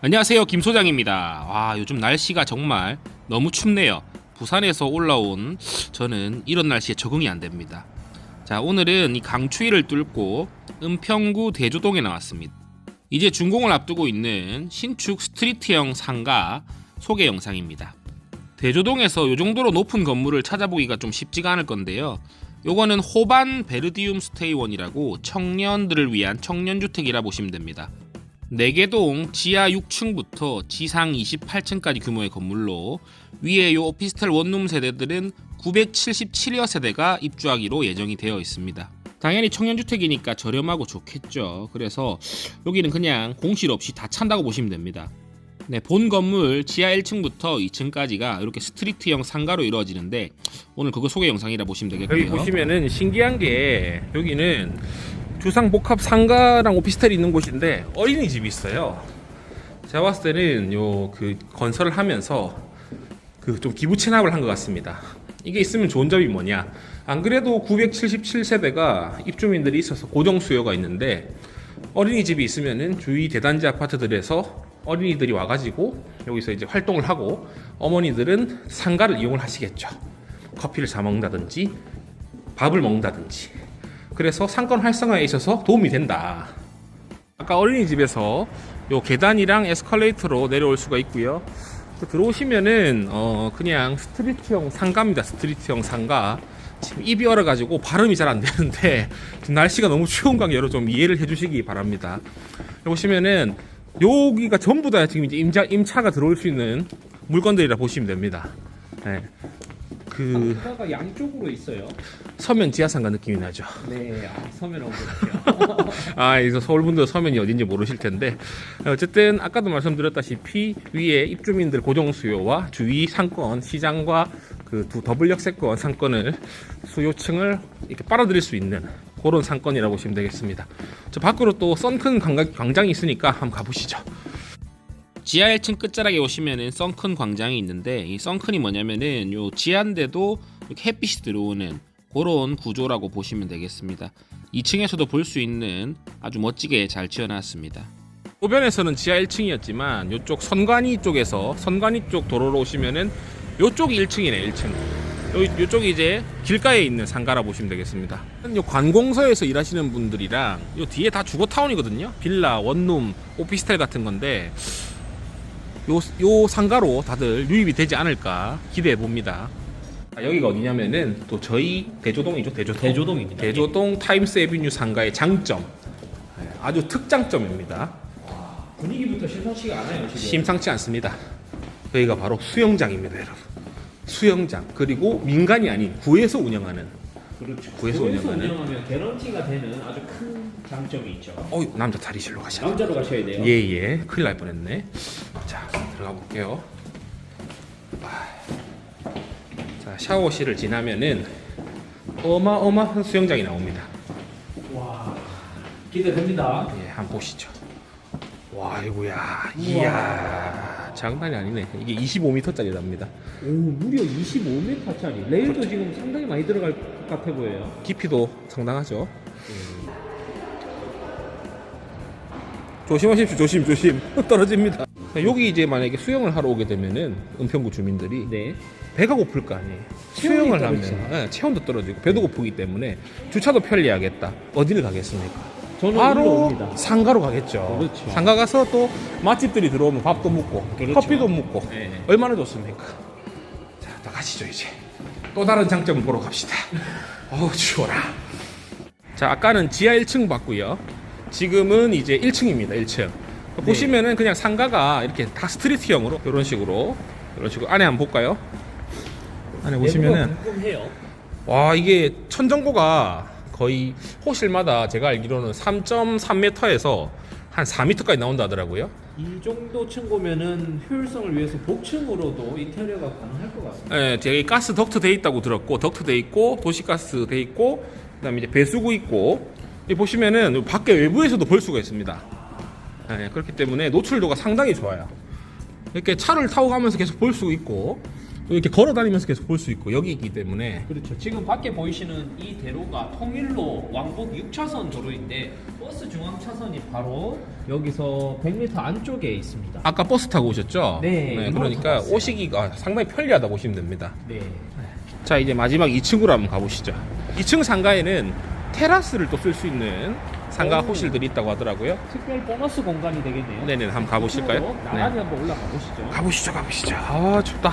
안녕하세요 김 소장입니다. 와 요즘 날씨가 정말 너무 춥네요. 부산에서 올라온 저는 이런 날씨에 적응이 안 됩니다. 자 오늘은 이 강추위를 뚫고 은평구 대조동에 나왔습니다. 이제 준공을 앞두고 있는 신축 스트리트형 상가 소개 영상입니다. 대조동에서 요 정도로 높은 건물을 찾아보기가 좀 쉽지가 않을 건데요. 요거는 호반 베르디움 스테이원이라고 청년들을 위한 청년주택이라 보시면 됩니다 4개동 지하 6층부터 지상 28층까지 규모의 건물로 위에 요 오피스텔 원룸 세대들은 977여 세대가 입주하기로 예정이 되어 있습니다. 당연히 청년주택이니까 저렴하고 좋겠죠. 그래서 여기는 그냥 공실 없이 다 찬다고 보시면 됩니다. 네, 본 건물 지하 1층부터 2층까지가 이렇게 스트리트형 상가로 이루어지는데 오늘 그거 소개 영상이라 보시면 되겠고요. 여기 보시면은 신기한 게 여기는 주상복합 상가랑 오피스텔이 있는 곳인데 어린이집이 있어요. 제가 봤을 때는 요 그 건설을 하면서 그 좀 기부 체납을 한 것 같습니다. 이게 있으면 좋은 점이 뭐냐? 안 그래도 977세대가 입주민들이 있어서 고정 수요가 있는데 어린이집이 있으면은 주위 대단지 아파트들에서 어린이들이 와가지고 여기서 이제 활동을 하고 어머니들은 상가를 이용을 하시겠죠. 커피를 사 먹는다든지 밥을 먹는다든지 그래서 상권 활성화에 있어서 도움이 된다. 아까 어린이집에서 요 계단이랑 에스컬레이터로 내려올 수가 있고요. 또 들어오시면은 어 그냥 스트리트형 상가입니다. 스트리트형 상가. 지금 입이 얼어가지고 발음이 잘 안 되는데 날씨가 너무 추운 관계로 좀 이해를 해주시기 바랍니다. 보시면은 여기가 전부 다 지금 이제 임차, 임차가 들어올 수 있는 물건들이라 보시면 됩니다. 네. 그 상가가 양쪽으로 있어요. 서면 지하상가 느낌이 나죠. 네, 아, 서면 어볼게요. 아, 이제 서울 분들 서면이 어딘지 모르실 텐데 어쨌든 아까도 말씀드렸다시피 위에 입주민들 고정 수요와 주위 상권 시장과 그 두 더블 역세권 상권을 수요층을 이렇게 빨아들일 수 있는 그런 상권이라고 보시면 되겠습니다. 저 밖으로 또 썬큰 광장이 있으니까 한번 가보시죠. 지하 1층 끝자락에 오시면은 썬큰 광장이 있는데 이 썬큰이 뭐냐면은 요 지하인데도 이렇게 햇빛이 들어오는 그런 구조라고 보시면 되겠습니다. 2층에서도 볼 수 있는 아주 멋지게 잘 지어놨습니다. 호변에서는 지하 1층이었지만 이쪽 선관위 쪽에서 선관위 쪽 도로로 오시면은 이쪽이 1층이네 1층 요, 요쪽이 이제 길가에 있는 상가라 보시면 되겠습니다 요 관공서에서 일하시는 분들이랑 요 뒤에 다 주거타운이거든요 빌라 원룸 오피스텔 같은 건데 요, 요 상가로 다들 유입이 되지 않을까 기대해 봅니다 아, 여기가 어디냐면은 또 저희 대조동이죠 대조동 대조동입니다. 대조동 타임스 에비뉴 상가의 장점 네, 아주 특장점입니다 분위기부터 심상치가 않아요, 지금. 심상치 않습니다. 여기가 바로 수영장입니다, 여러분. 수영장 그리고 민간이 아닌 구에서 운영하는. 그렇죠. 구에서 운영하는. 운영하면 개런티가 되는 아주 큰 장점이 있죠. 어, 남자 탈의실로 가셔야 돼. 남자로 가셔야 돼요. 예 예, 큰일 날 뻔했네. 자, 들어가 볼게요. 아. 자, 샤워실을 지나면은 어마어마한 수영장이 나옵니다. 와, 기대됩니다. 예, 한번 보시죠. 와, 이거야, 이야, 장난이 아니네. 이게 25m짜리랍니다. 오, 무려 25m짜리. 레일도 지금 상당히 많이 들어갈 것 같아 보여요. 깊이도 상당하죠. 조심하십시오. 조심 조심. 떨어집니다. 여기 이제 만약에 수영을 하러 오게 되면은 은평구 주민들이 네. 배가 고플 거 아니에요. 수영을 하면 떨어지죠. 예, 체온도 떨어지고 배도 고프기 때문에 주차도 편리하겠다. 어디를 가겠습니까? 저는 일로 바로 옵니다. 상가로 가겠죠. 그렇죠. 상가 가서 또 맛집들이 들어오면 밥도 먹고 그렇죠. 커피도 먹고 네. 얼마나 좋습니까? 자, 또 가시죠 이제. 또 다른 장점을 보러 갑시다. 어우 추워라. 자, 아까는 지하 1층 봤고요. 지금은 이제 1층입니다. 1층. 보시면은 그냥 상가가 이렇게 다 스트리트형으로 이런 식으로 이런 식으로 안에 한번 볼까요? 안에 보시면은 궁금해요. 와 이게 천정고가 거의 호실마다 제가 알기로는 3.3m에서 한 4m까지 나온다 하더라고요. 이 정도 층고면은 효율성을 위해서 복층으로도 인테리어가 가능할 것 같습니다. 예, 되게 가스 덕트 돼 있다고 들었고 덕트 돼 있고 도시가스 돼 있고 그다음에 이제 배수구 있고 이 보시면은 밖에 외부에서도 볼 수가 있습니다. 예, 그렇기 때문에 노출도가 상당히 좋아요. 이렇게 차를 타고 가면서 계속 볼 수 있고 또 이렇게 걸어 다니면서 계속 볼 수 있고 여기 있기 때문에 그렇죠. 지금 밖에 보이시는 이 대로가 통일로 왕복 6차선 도로인데 버스 중앙 차선이 바로 여기서 100m 안쪽에 있습니다. 아까 버스 타고 오셨죠? 네, 타고 그러니까. 오시기가 상당히 편리하다고 보시면 됩니다. 네. 자 이제 마지막 2층으로 한번 가보시죠. 2층 상가에는 테라스를 또 쓸 수 있는 상가 오. 호실들이 있다고 하더라고요. 특별 보너스 공간이 되겠네요. 네네 한번 가보실까요? 이쪽으로 나란히 한번 올라가 보시죠. 가보시죠 가보시죠. 아 춥다.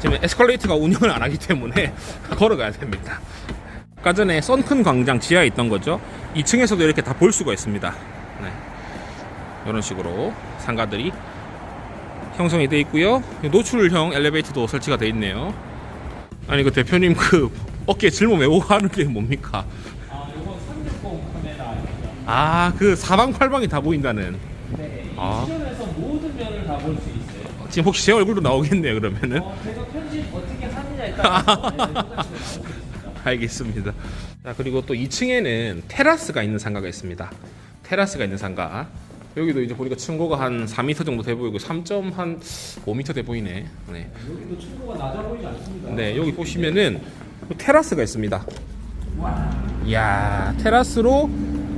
지금 에스컬레이터가 운영을 안 하기 때문에 걸어가야 됩니다. 아까 전에 썬큰 광장 지하에 있던 거죠. 2층에서도 이렇게 다 볼 수가 있습니다. 네. 이런 식으로 상가들이 형성이 돼 있고요. 노출형 엘리베이터도 설치가 돼 있네요. 아니 그 대표님 그 어깨에 질문 메고 하는 게 뭡니까? 아, 이건 360 카메라입니다. 아 그 사방팔방이 다 보인다는. 네. 이 아. 시점에서 모든 면을 다 볼 수 있어요. 지금 혹시 제 얼굴도 나오겠네요 그러면은. 어, 제가 편집 어떻게 하느냐에 따라서 네, 똑같이 나오고 있습니다. 알겠습니다. 자 그리고 또 2층에는 테라스가 있는 상가가 있습니다. 테라스가 있는 상가. 여기도 이제 보니까 층고가 한 4m 정도 돼 보이고 3.5m 돼 보이네. 네. 여기도 층고가 낮아 보이지 않습니다. 네, 여기 보시면은 테라스가 있습니다. 이야, 테라스로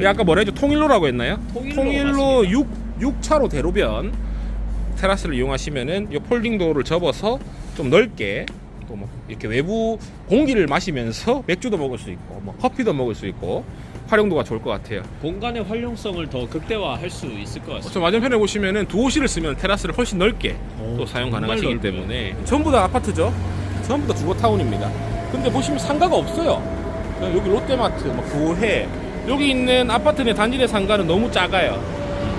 아까 뭐라 했죠? 통일로라고 했나요? 통일로 6, 6차로 대로변 테라스를 이용하시면은 이 폴딩 도어를 접어서 좀 넓게 또 뭐 이렇게 외부 공기를 마시면서 맥주도 먹을 수 있고 뭐 커피도 먹을 수 있고 활용도가 좋을 것 같아요. 공간의 활용성을 더 극대화할 수 있을 것 같습니다. 저 맞은편에 보시면은 두 호실을 쓰면 테라스를 훨씬 넓게 오, 또 사용 가능하시기. 때문에 전부 다 아파트죠. 전부 다 주거 타운입니다. 근데 보시면 상가가 없어요. 여기 롯데마트, 뭐 교회 여기 있는 아파트 내 단지 내 상가는 너무 작아요.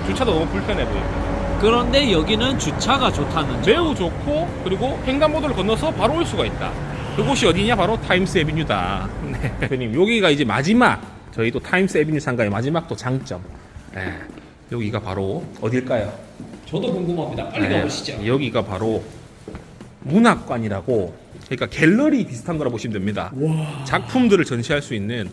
주차도 너무 불편해 보여요. 그런데 여기는 주차가 좋다는 점. 매우 좋고 그리고 횡단보도를 건너서 바로 올 수가 있다. 그곳이 어디냐? 바로 타임스 에비뉴다. 네. 대표님 여기가 이제 마지막 저희 또 타임스 에비뉴 상가의 마지막 또 장점. 네. 여기가 바로 어딜까요? 저도 궁금합니다. 빨리 네, 가보시죠. 여기가 바로 문학관이라고 그러니까 갤러리 비슷한 거라 보시면 됩니다. 작품들을 전시할 수 있는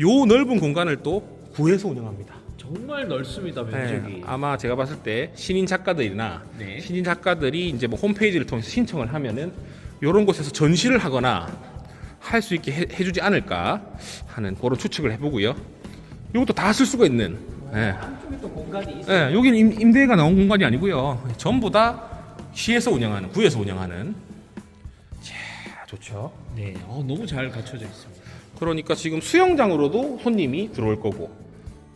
요 넓은 공간을 또 구해서 운영합니다. 정말 넓습니다 네, 면적이. 아마 제가 봤을 때 신인 작가들이나 네. 신인 작가들이 이제 뭐 홈페이지를 통해서 신청을 하면은 이런 곳에서 전시를 하거나 할 수 있게 해, 해주지 않을까 하는 그런 추측을 해보고요. 이것도 다 쓸 수가 있는. 네. 한쪽에 또 공간이 있어요. 네, 여기는 임, 임대가 나온 공간이 아니고요. 전부 다 시에서 운영하는, 구에서 운영하는. 자, 좋죠. 네, 어, 너무 잘 갖춰져 있습니다. 그러니까 지금 수영장으로도 손님이 들어올 거고,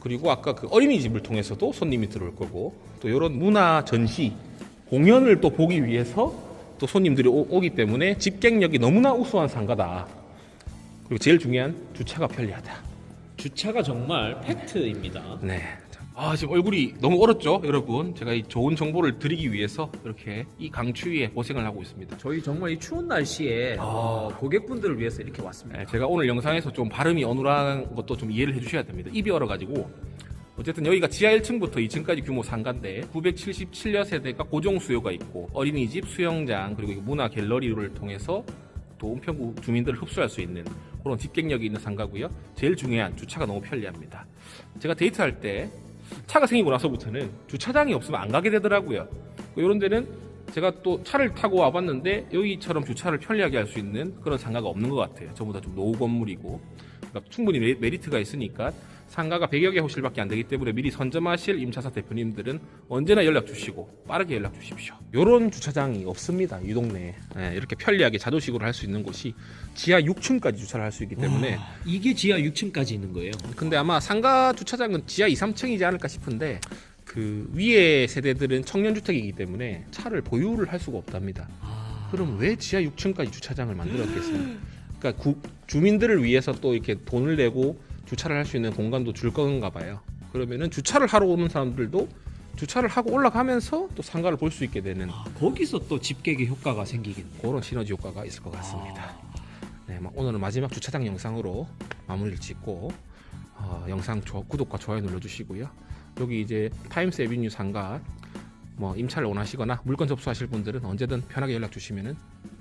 그리고 아까 그 어린이집을 통해서도 손님이 들어올 거고, 또 이런 문화 전시, 공연을 또 보기 위해서 또 손님들이 오, 기 때문에 집객력이 너무나 우수한 상가다. 그리고 제일 중요한 주차가 편리하다. 주차가 정말 팩트입니다. 네. 아 지금 얼굴이 너무 얼었죠, 여러분. 제가 이 좋은 정보를 드리기 위해서 이렇게 이 강추위에 고생을 하고 있습니다. 저희 정말 이 추운 날씨에 어, 고객분들을 위해서 이렇게 왔습니다. 네, 제가 오늘 영상에서 좀 발음이 어눌한 것도 좀 이해를 해주셔야 됩니다. 입이 얼어가지고. 어쨌든 여기가 지하 1층부터 2층까지 규모 상가인데 977여 세대가 고정 수요가 있고 어린이집, 수영장 그리고 이 문화 갤러리를 통해서 또 은평구 주민들을 흡수할 수 있는 그런 집객력이 있는 상가고요. 제일 중요한 주차가 너무 편리합니다. 제가 데이트할 때 차가 생기고 나서부터는 주차장이 없으면 안 가게 되더라고요. 이런 데는 제가 또 차를 타고 와봤는데 여기처럼 주차를 편리하게 할 수 있는 그런 상가가 없는 것 같아요. 전부 다 좀 노후 건물이고 그러니까 충분히 메- 메리트가 있으니까 상가가 100여 개 호실밖에 안 되기 때문에 미리 선점하실 임차사 대표님들은 언제나 연락 주시고 빠르게 연락 주십시오. 이런 주차장이 없습니다. 이 동네에 네, 이렇게 편리하게 자도식으로 할 수 있는 곳이 지하 6층까지 주차를 할 수 있기 때문에 와, 이게 지하 6층까지 있는 거예요. 근데 아마 상가 주차장은 지하 2, 3층이지 않을까 싶은데 그 위에 세대들은 청년주택이기 때문에 차를 보유를 할 수가 없답니다. 아, 그럼 왜 지하 6층까지 주차장을 만들었겠습니까? 그러니까 구- 주민들을 위해서 또 이렇게 돈을 내고 주차를 할 수 있는 공간도 줄 건가 봐요. 그러면은 주차를 하러 오는 사람들도 주차를 하고 올라가면서 또 상가를 볼 수 있게 되는 아, 거기서 또 집객의 효과가 생기겠네요. 그런 시너지 효과가 있을 것 같습니다. 네, 막 오늘은 마지막 주차장 영상으로 마무리를 짓고 어, 영상 조- 구독과 좋아요 눌러주시고요. 여기 이제 타임스 에비뉴 상가 뭐 임차를 원하시거나 물건 접수하실 분들은 언제든 편하게 연락 주시면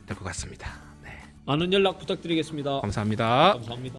될 것 같습니다. 네, 많은 연락 부탁드리겠습니다. 감사합니다. 감사합니다.